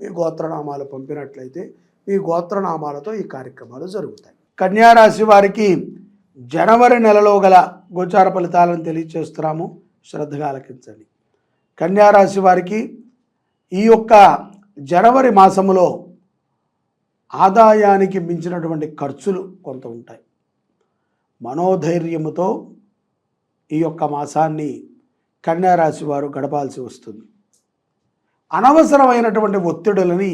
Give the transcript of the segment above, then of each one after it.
మీ గోత్రనామాలు పంపినట్లయితే మీ గోత్రనామాలతో ఈ కార్యక్రమాలు జరుగుతాయి. కన్యారాశి వారికి జనవరి నెలలో గల గోచార ఫలితాలను తెలియచేస్తున్నాము. శ్రద్ధగా ఆలకించండి. కన్యారాశి వారికి ఈ యొక్క జనవరి మాసములో ఆదాయానికి మించినటువంటి ఖర్చులు కొంత ఉంటాయి. మనోధైర్యముతో ఈ యొక్క మాసాన్ని కన్యారాశి వారు గడపాల్సి వస్తుంది. అనవసరమైనటువంటి ఒత్తిడులని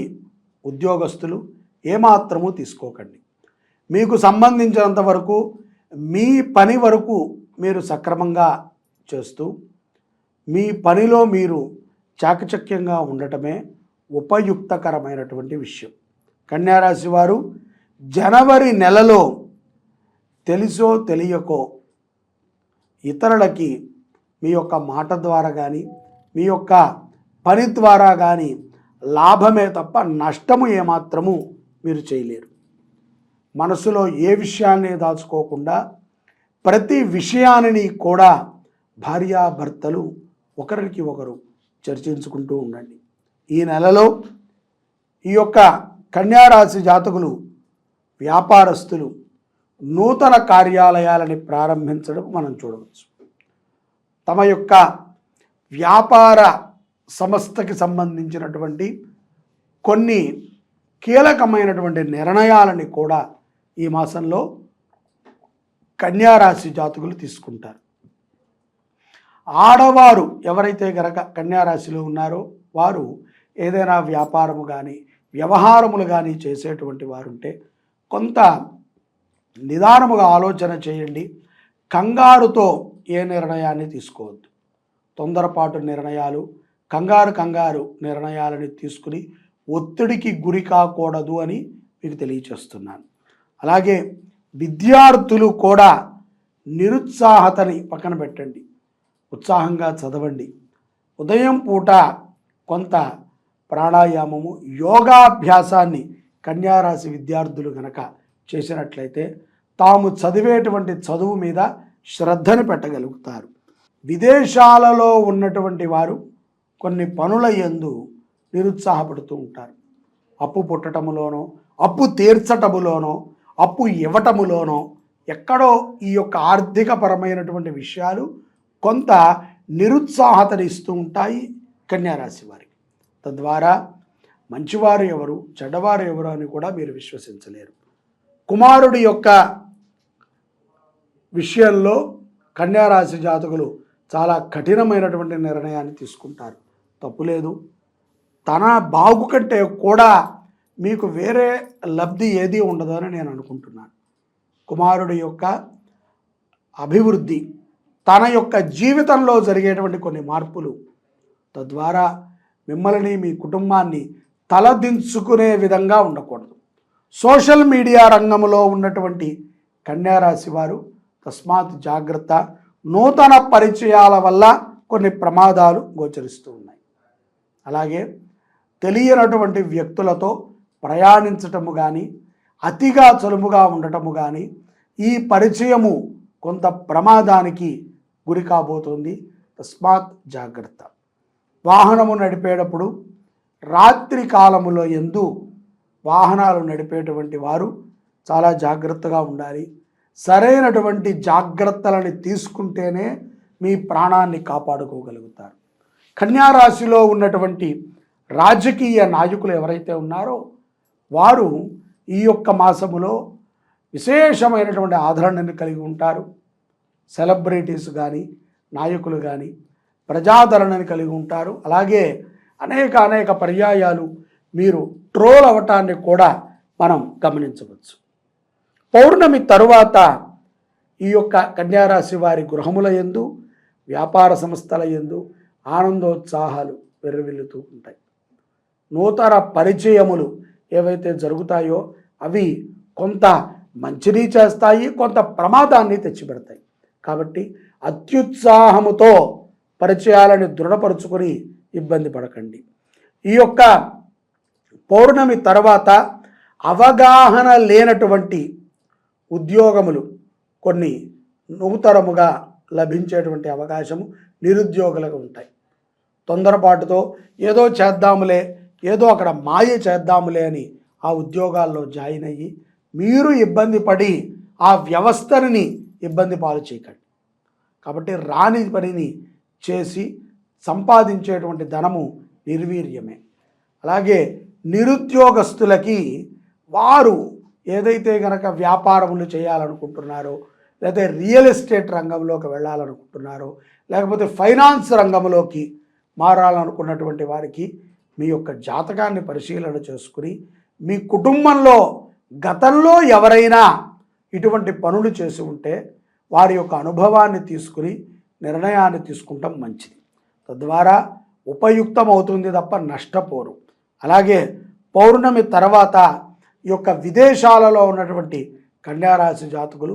ఉద్యోగస్తులు ఏమాత్రము తీసుకోకండి. మీకు సంబంధించినంత వరకు మీ పని వరకు మీరు సక్రమంగా చేస్తూ మీ పనిలో మీరు చాకచక్యంగా ఉండటమే ఉపయుక్తకరమైనటువంటి విషయం. కన్యారాశి వారు జనవరి నెలలో తెలుసో తెలియకో ఇతరులకి మీ యొక్క మాట ద్వారా కానీ మీ యొక్క పని ద్వారా కానీ లాభమే తప్ప నష్టము ఏమాత్రము మీరు చేయలేరు. మనసులో ఏ విషయాన్ని దాచుకోకుండా ప్రతి విషయాన్ని కూడా భార్యాభర్తలు ఒకరికి ఒకరు చర్చించుకుంటూ ఉండండి. ఈ నెలలో ఈ యొక్క కన్యారాశి జాతకులు వ్యాపారస్తులు నూతన కార్యాలయాలని ప్రారంభించడం మనం చూడవచ్చు. తమ యొక్క వ్యాపార సంస్థకి సంబంధించినటువంటి కొన్ని కీలకమైనటువంటి నిర్ణయాలని కూడా ఈ మాసంలో కన్యారాశి జాతకులు తీసుకుంటారు. ఆడవారు ఎవరైతే గనక కన్యారాశిలో ఉన్నారో వారు ఏదైనా వ్యాపారము కానీ వ్యవహారములు కానీ చేసేటువంటి వారుంటే కొంత నిదానముగా ఆలోచన చేయండి. కంగారుతో ఏ నిర్ణయాన్ని తీసుకోవద్దు. తొందరపాటు నిర్ణయాలు కంగారు కంగారు నిర్ణయాలని తీసుకుని ఒత్తిడికి గురి కాకూడదు అని మీకు తెలియచేస్తున్నాను. అలాగే విద్యార్థులు కూడా నిరుత్సాహతని పక్కన పెట్టండి. ఉత్సాహంగా చదవండి. ఉదయం పూట కొంత ప్రాణాయామము యోగాభ్యాసాన్ని కన్యారాశి విద్యార్థులు గనక చేసినట్లయితే తాము చదివేటువంటి చదువు మీద శ్రద్ధను పెట్టగలుగుతారు. విదేశాలలో ఉన్నటువంటి వారు కొన్ని పనుల యందు నిరుత్సాహపడుతూ ఉంటారు. అప్పు పుట్టటములోనో అప్పు తీర్చటములోనో అప్పు ఇవ్వటములోనో ఎక్కడో ఈ యొక్క ఆర్థికపరమైనటువంటి విషయాలు కొంత నిరుత్సాహతని ఇస్తూ ఉంటాయి కన్యారాశి వారికి. తద్వారా మంచివారు ఎవరు చెడ్డవారు ఎవరు అని కూడా మీరు విశ్వసించలేరు. కుమారుడి యొక్క విషయంలో కన్యారాశి జాతకులు చాలా కఠినమైనటువంటి నిర్ణయాన్ని తీసుకుంటారు. తప్పులేదు. తన బాగు కంటే కూడా మీకు వేరే లబ్ధి ఏది ఉండదని నేను అనుకుంటున్నాను. కుమారుడి యొక్క అభివృద్ధి తన యొక్క జీవితంలో జరిగేటువంటి కొన్ని మార్పులు తద్వారా మిమ్మల్ని మీ కుటుంబాన్ని తలదించుకునే విధంగా ఉండకూడదు. సోషల్ మీడియా రంగంలో ఉన్నటువంటి కన్యారాశి వారు తస్మాత్ జాగ్రత్త నూతన పరిచయాల వల్ల కొన్ని ప్రమాదాలు గోచరిస్తూ ఉన్నాయి. అలాగే తెలియనటువంటి వ్యక్తులతో ప్రయాణించటము కానీ అతిగా చలుముగా ఉండటము కానీ ఈ పరిచయము కొంత ప్రమాదానికి గురి కాబోతుంది. తస్మాత్ జాగ్రత్త. వాహనము నడిపేటప్పుడు రాత్రి కాలములో ఎందు వాహనాలు నడిపేటువంటి వారు చాలా జాగ్రత్తగా ఉండాలి. సరైనటువంటి జాగ్రత్తలని తీసుకుంటేనే మీ ప్రాణాన్ని కాపాడుకోగలుగుతారు. కన్యారాశిలో ఉన్నటువంటి రాజకీయ నాయకులు ఎవరైతే ఉన్నారో వారు ఈ యొక్క మాసములో విశేషమైనటువంటి ఆదరణను కలిగి ఉంటారు. సెలబ్రిటీస్ కానీ నాయకులు కానీ ప్రజాదరణని కలిగి ఉంటారు. అలాగే అనేక అనేక పర్యాయాలు మీరు ట్రోల్ అవటాన్ని కూడా మనం గమనించవచ్చు. పౌర్ణమి తరువాత ఈ యొక్క కన్యారాశి వారి గృహముల ఎందు వ్యాపార సంస్థల ఎందు ఆనందోత్సాహాలు వెర్రవిల్లుతూ ఉంటాయి. నూతన పరిచయములు ఏవైతే జరుగుతాయో అవి కొంత మంచిని చేస్తాయి కొంత ప్రమాదాన్ని తెచ్చిపెడతాయి. కాబట్టి అత్యుత్సాహముతో పరిచయాలను దృఢపరుచుకొని ఇబ్బంది పడకండి. ఈ యొక్క పౌర్ణమి తర్వాత అవగాహన లేనటువంటి ఉద్యోగములు కొన్ని నూతనముగా లభించేటువంటి అవకాశము నిరుద్యోగులకు ఉంటాయి. తొందరపాటుతో ఏదో చేద్దాములే ఏదో అక్కడ మాయ చేద్దాములే అని ఆ ఉద్యోగాల్లో జాయిన్ అయ్యి మీరు ఇబ్బంది పడి ఆ వ్యవస్థని ఇబ్బంది పాలు చేయకండి. కాబట్టి రాని పనిని చేసి సంపాదించేటువంటి ధనము నిర్వీర్యమే. అలాగే నిరుద్యోగస్తులకి వారు ఏదైతే గనక వ్యాపారములు చేయాలనుకుంటున్నారో లేకపోతే రియల్ ఎస్టేట్ రంగంలోకి వెళ్ళాలనుకుంటున్నారో లేకపోతే ఫైనాన్స్ రంగంలోకి మారాలనుకున్నటువంటి వారికి మీ యొక్క జాతకాన్ని పరిశీలన చేసుకుని మీ కుటుంబంలో గతంలో ఎవరైనా ఇటువంటి పనులు చేసి ఉంటే వారి యొక్క అనుభవాన్ని తీసుకుని నిర్ణయాన్ని తీసుకుంటాం మంచిది. తద్వారా ఉపయుక్తం అవుతుంది తప్ప నష్టపోరు. అలాగే పౌర్ణమి తర్వాత ఈ యొక్క విదేశాలలో ఉన్నటువంటి కన్యారాశి జాతకులు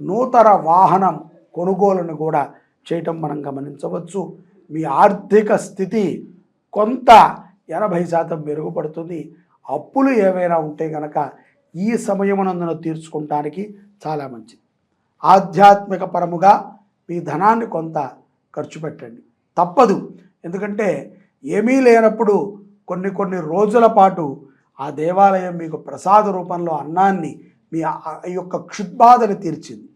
నూతన వాహనం కొనుగోలును కూడా చేయటం మనం గమనించవచ్చు. మీ ఆర్థిక స్థితి కొంత ఎనభై శాతం మెరుగుపడుతుంది. అప్పులు ఏవైనా ఉంటే కనుక ఈ సమయమునందున తీర్చుకుంటానికి చాలా మంచిది. ఆధ్యాత్మిక పరముగా మీ ధనాన్ని కొంత ఖర్చు పెట్టండి. తప్పదు. ఎందుకంటే ఏమీ లేనప్పుడు కొన్ని కొన్ని రోజుల పాటు ఆ దేవాలయం మీకు ప్రసాద రూపంలో అన్నాన్ని మీ ఆ యొక్క క్షుద్బాధను తీర్చింది.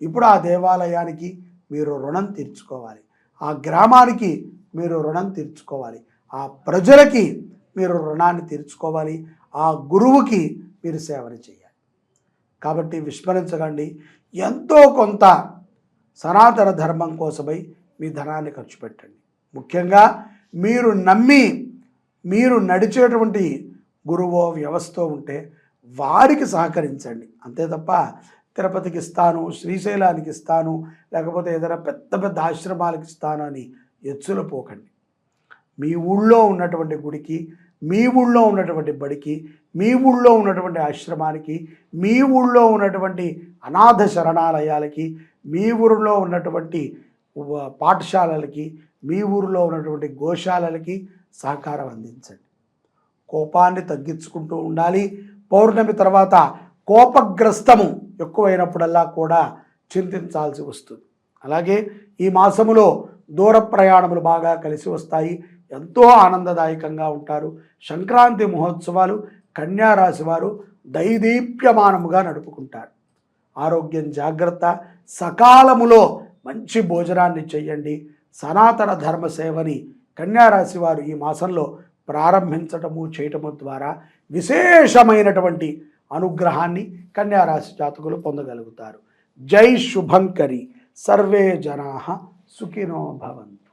ఇప్పుడు ఆ దేవాలయానికి మీరు రుణం తీర్చుకోవాలి. ఆ గ్రామానికి మీరు రుణం తీర్చుకోవాలి. ఆ ప్రజలకి మీరు రుణాన్ని తీర్చుకోవాలి. ఆ గురువుకి మీరు సేవలు చేయాలి. కాబట్టి విస్మరించకండి. ఎంతో కొంత సనాతన ధర్మం కోసమై మీ ధనాన్ని ఖర్చు పెట్టండి. ముఖ్యంగా మీరు నమ్మి మీరు నడిచేటువంటి గురువో వ్యవస్థ ఉంటే వారికి సహకరించండి. అంతే తప్ప తిరుపతికి ఇస్తాను శ్రీశైలానికి ఇస్తాను లేకపోతే ఏదైనా పెద్ద పెద్ద ఆశ్రమాలకు ఇస్తాను అని ఎచ్చులు పోకండి. మీ ఊళ్ళో ఉన్నటువంటి గుడికి మీ ఊళ్ళో ఉన్నటువంటి బడికి మీ ఊళ్ళో ఉన్నటువంటి ఆశ్రమానికి మీ ఊళ్ళో ఉన్నటువంటి అనాథ శరణాలయాలకి మీ ఊరిలో ఉన్నటువంటి పాఠశాలలకి మీ ఊరిలో ఉన్నటువంటి గోశాలలకి సహకారం అందించండి. కోపాన్ని తగ్గించుకుంటూ ఉండాలి. పౌర్ణమి తర్వాత కోపగ్రస్తము ఎక్కువైనప్పుడల్లా కూడా చింతించాల్సి వస్తుంది. అలాగే ఈ మాసములో దూర ప్రయాణములు బాగా కలిసి వస్తాయి. ఎంతో ఆనందదాయకంగా ఉంటారు. సంక్రాంతి మహోత్సవాలు కన్యారాశి వారు దైదీప్యమానముగా నడుపుకుంటారు. ఆరోగ్యం జాగ్రత్త సకాలములో మంచి భోజనాన్ని చెయ్యండి. సనాతన ధర్మ సేవని కన్యారాశి వారు ఈ మాసంలో ప్రారంభించటము చేయటము ద్వారా విశేషమైనటువంటి అనుగ్రహాన్ని కన్యారాశి జాతకులు పొందగలుగుతారు. జై శుభంకరి. సర్వే జనా సుఖినో భవంతు.